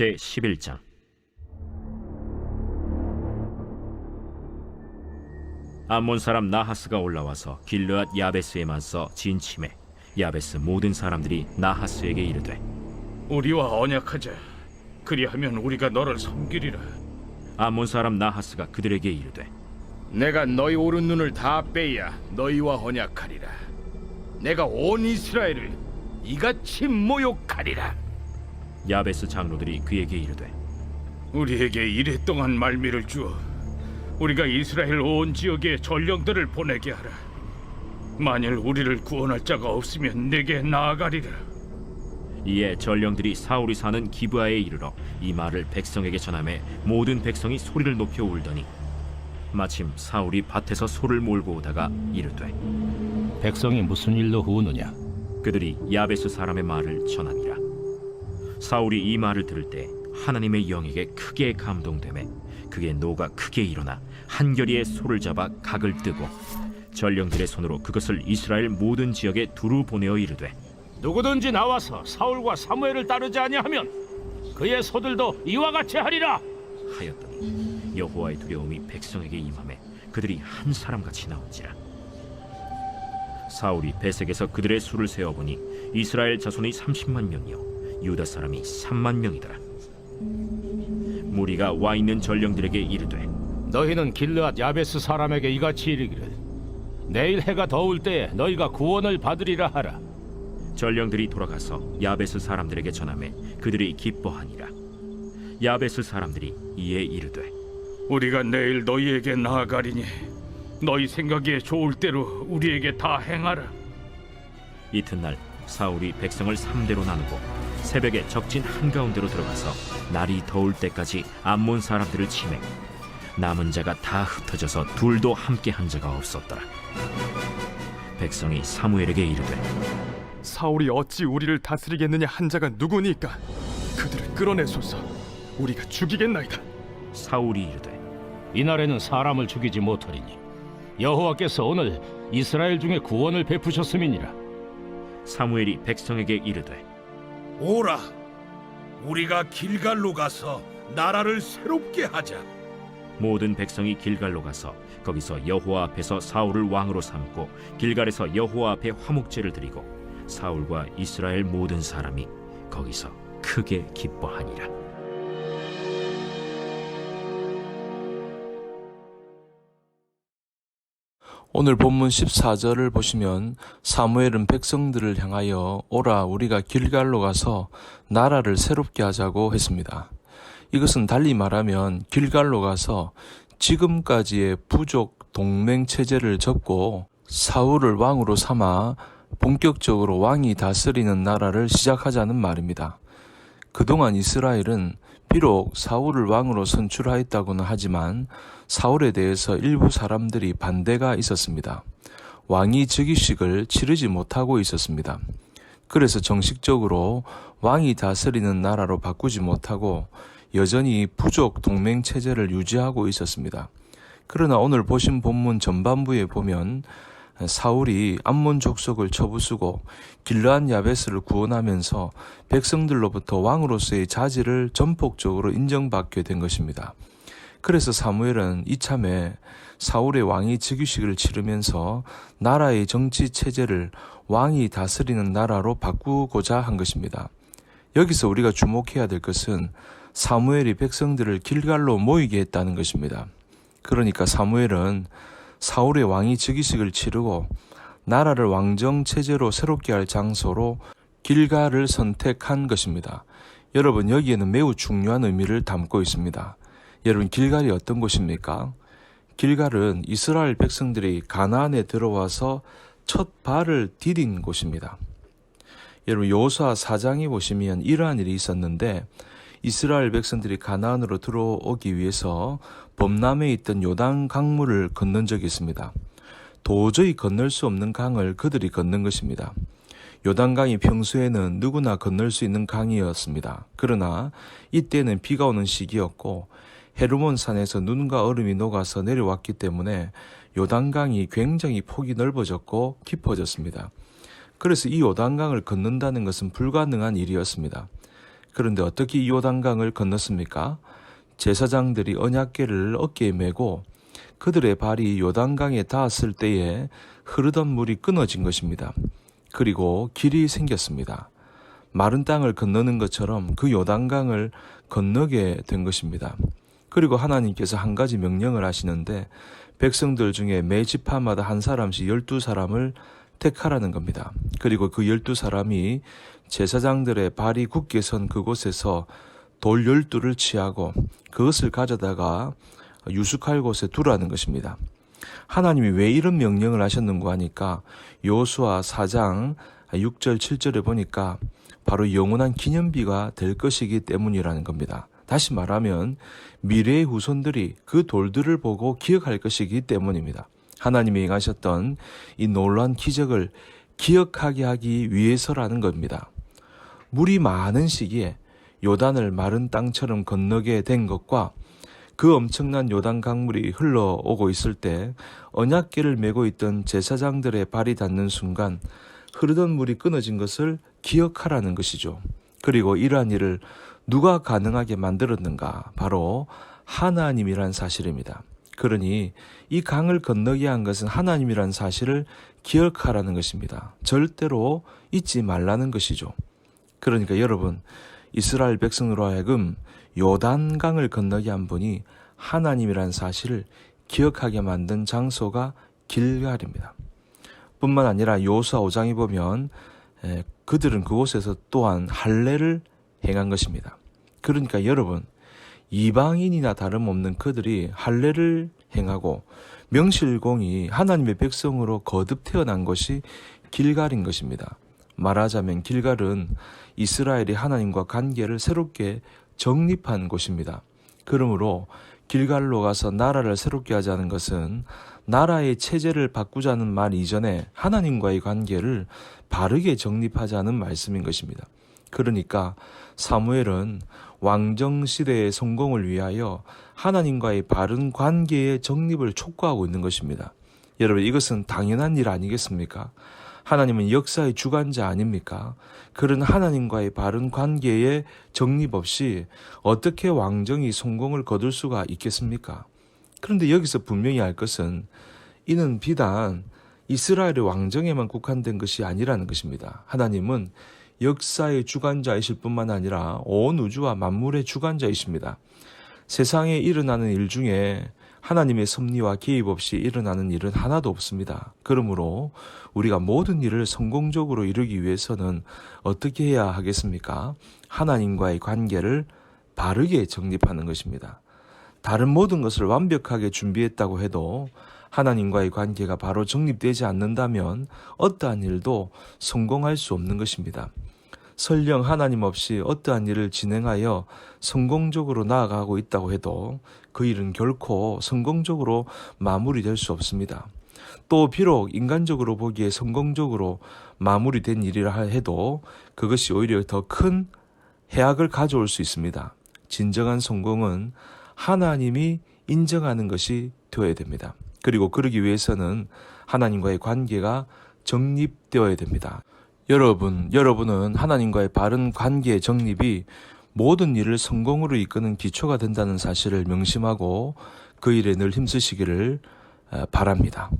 제 11장 암몬 사람 나하스가 올라와서 길르앗 야베스에 맞서 진침해 야베스 모든 사람들이 나하스에게 이르되 우리와 언약하자. 그리하면 우리가 너를 섬기리라. 암몬 사람 나하스가 그들에게 이르되 내가 너희 오른 눈을 다 빼야 너희와 언약하리라. 내가 온 이스라엘을 이같이 모욕하리라. 야베스 장로들이 그에게 이르되 우리에게 이랫동안 말미를 주어 우리가 이스라엘 온 지역에 전령들을 보내게 하라. 만일 우리를 구원할 자가 없으면 내게 나아가리라. 이에 전령들이 사울이 사는 기브아에 이르러 이 말을 백성에게 전함에 모든 백성이 소리를 높여 울더니 마침 사울이 밭에서 소를 몰고 오다가 이르되 백성이 무슨 일로 우느냐? 그들이 야베스 사람의 말을 전하니라 사울이 이 말을 들을 때 하나님의 영에게 크게 감동되매 그의 노가 크게 일어나 한결이의 소를 잡아 각을 뜨고 전령들의 손으로 그것을 이스라엘 모든 지역에 두루 보내어 이르되 누구든지 나와서 사울과 사무엘을 따르지 아니하면 그의 소들도 이와 같이 하리라. 하였더니 여호와의 두려움이 백성에게 임함에 그들이 한 사람같이 나온지라 사울이 베색에서 그들의 수를 세어보니 이스라엘 자손이 30만 명이요 유다 사람이 3만 명이더라 무리가 와 있는 전령들에게 이르되 너희는 길르앗 야베스 사람에게 이같이 이르기를 내일 해가 더울 때에 너희가 구원을 받으리라 하라. 전령들이 돌아가서 야베스 사람들에게 전함에 그들이 기뻐하니라 야베스 사람들이 이에 이르되 우리가 내일 너희에게 나아가리니 너희 생각에 좋을 대로 우리에게 다 행하라. 이튿날 사울이 백성을 삼대로 나누고 새벽에 적진 한가운데로 들어가서 날이 더울 때까지 암몬 사람들을 치매. 남은 자가 다 흩어져서 둘도 함께 한 자가 없었더라. 백성이 사무엘에게 이르되 사울이 어찌 우리를 다스리겠느냐 한 자가 누구니까? 그들을 끌어내소서. 우리가 죽이겠나이다. 사울이 이르되 이날에는 사람을 죽이지 못하리니 여호와께서 오늘 이스라엘 중에 구원을 베푸셨음이니라. 사무엘이 백성에게 이르되 오라 우리가 길갈로 가서 나라를 새롭게 하자. 모든 백성이 길갈로 가서 거기서 여호와 앞에서 사울을 왕으로 삼고 길갈에서 여호와 앞에 화목제를 드리고 사울과 이스라엘 모든 사람이 거기서 크게 기뻐하니라 오늘 본문 14절을 보시면 사무엘은 백성들을 향하여 오라 우리가 길갈로 가서 나라를 새롭게 하자고 했습니다. 이것은 달리 말하면 길갈로 가서 지금까지의 부족 동맹 체제를 접고 사울을 왕으로 삼아 본격적으로 왕이 다스리는 나라를 시작하자는 말입니다. 그동안 이스라엘은 비록 사울을 왕으로 선출하였다고는 하지만 사울에 대해서 일부 사람들이 반대가 있었습니다. 왕이 즉위식을 치르지 못하고 있었습니다. 그래서 정식적으로 왕이 다스리는 나라로 바꾸지 못하고 여전히 부족 동맹 체제를 유지하고 있었습니다. 그러나 오늘 보신 본문 전반부에 보면 사울이 암몬 족속을 쳐부수고 길르한 야베스를 구원하면서 백성들로부터 왕으로서의 자질을 전폭적으로 인정받게 된 것입니다. 그래서 사무엘은 이참에 사울의 왕이 즉위식을 치르면서 나라의 정치 체제를 왕이 다스리는 나라로 바꾸고자 한 것입니다. 여기서 우리가 주목해야 될 것은 사무엘이 백성들을 길갈로 모이게 했다는 것입니다. 그러니까 사무엘은 사울의 왕이 즉위식을 치르고 나라를 왕정 체제로 새롭게 할 장소로 길갈을 선택한 것입니다. 여러분 여기에는 매우 중요한 의미를 담고 있습니다. 여러분 길갈이 어떤 곳입니까? 길갈은 이스라엘 백성들이 가나안에 들어와서 첫 발을 디딘 곳입니다. 여러분 요수아 4장에 보시면 이러한 일이 있었는데 이스라엘 백성들이 가나안으로 들어오기 위해서 범람에 있던 요단 강물을 건넌 적이 있습니다. 도저히 건널 수 없는 강을 그들이 건넌 것입니다. 요단강이 평소에는 누구나 건널 수 있는 강이었습니다. 그러나 이때는 비가 오는 시기였고 헤르몬 산에서 눈과 얼음이 녹아서 내려왔기 때문에 요단강이 굉장히 폭이 넓어졌고 깊어졌습니다. 그래서 이 요단강을 건넌다는 것은 불가능한 일이었습니다. 그런데 어떻게 이 요단강을 건넜습니까? 제사장들이 언약궤를 어깨에 메고 그들의 발이 요단강에 닿았을 때에 흐르던 물이 끊어진 것입니다. 그리고 길이 생겼습니다. 마른 땅을 건너는 것처럼 그 요단강을 건너게 된 것입니다. 그리고 하나님께서 한 가지 명령을 하시는데 백성들 중에 매 지파마다 한 사람씩 열두 사람을 택하라는 겁니다. 그리고 그 열두 사람이 제사장들의 발이 굳게 선 그곳에서 돌 열두를 취하고 그것을 가져다가 유숙할 곳에 두라는 것입니다. 하나님이 왜 이런 명령을 하셨는가 하니까 요수아 4장 6절 7절에 보니까 바로 영원한 기념비가 될 것이기 때문이라는 겁니다. 다시 말하면 미래의 후손들이 그 돌들을 보고 기억할 것이기 때문입니다. 하나님이 행하셨던 이 놀라운 기적을 기억하게 하기 위해서라는 겁니다. 물이 많은 시기에 요단을 마른 땅처럼 건너게 된 것과 그 엄청난 요단 강물이 흘러오고 있을 때 언약궤를 메고 있던 제사장들의 발이 닿는 순간 흐르던 물이 끊어진 것을 기억하라는 것이죠. 그리고 이러한 일을 누가 가능하게 만들었는가? 바로 하나님이란 사실입니다. 그러니 이 강을 건너게 한 것은 하나님이란 사실을 기억하라는 것입니다. 절대로 잊지 말라는 것이죠. 그러니까 여러분, 이스라엘 백성으로 하여금 요단강을 건너게 한 분이 하나님이란 사실을 기억하게 만든 장소가 길갈입니다. 뿐만 아니라 요수아 5장에 보면 에, 그들은 그곳에서 또한 할례를 행한 것입니다. 그러니까 여러분 이방인이나 다름없는 그들이 할례를 행하고 명실공히 하나님의 백성으로 거듭 태어난 것이 길갈인 것입니다. 말하자면 길갈은 이스라엘이 하나님과 관계를 새롭게 정립한 곳입니다. 그러므로 길갈로 가서 나라를 새롭게 하자는 것은 나라의 체제를 바꾸자는 말 이전에 하나님과의 관계를 바르게 정립하자는 말씀인 것입니다. 그러니까 사무엘은 왕정 시대의 성공을 위하여 하나님과의 바른 관계의 정립을 촉구하고 있는 것입니다. 여러분 이것은 당연한 일 아니겠습니까? 하나님은 역사의 주관자 아닙니까? 그런 하나님과의 바른 관계의 정립 없이 어떻게 왕정이 성공을 거둘 수가 있겠습니까? 그런데 여기서 분명히 알 것은 이는 비단 이스라엘의 왕정에만 국한된 것이 아니라는 것입니다. 하나님은 역사의 주관자이실 뿐만 아니라 온 우주와 만물의 주관자이십니다. 세상에 일어나는 일 중에 하나님의 섭리와 개입 없이 일어나는 일은 하나도 없습니다. 그러므로 우리가 모든 일을 성공적으로 이루기 위해서는 어떻게 해야 하겠습니까? 하나님과의 관계를 바르게 정립하는 것입니다. 다른 모든 것을 완벽하게 준비했다고 해도 하나님과의 관계가 바로 정립되지 않는다면 어떠한 일도 성공할 수 없는 것입니다. 설령 하나님 없이 어떠한 일을 진행하여 성공적으로 나아가고 있다고 해도 그 일은 결코 성공적으로 마무리될 수 없습니다. 또 비록 인간적으로 보기에 성공적으로 마무리된 일이라 해도 그것이 오히려 더 큰 해악을 가져올 수 있습니다. 진정한 성공은 하나님이 인정하는 것이 되어야 됩니다. 그리고 그러기 위해서는 하나님과의 관계가 정립되어야 됩니다. 여러분, 여러분은 하나님과의 바른 관계의 정립이 모든 일을 성공으로 이끄는 기초가 된다는 사실을 명심하고 그 일에 늘 힘쓰시기를 바랍니다.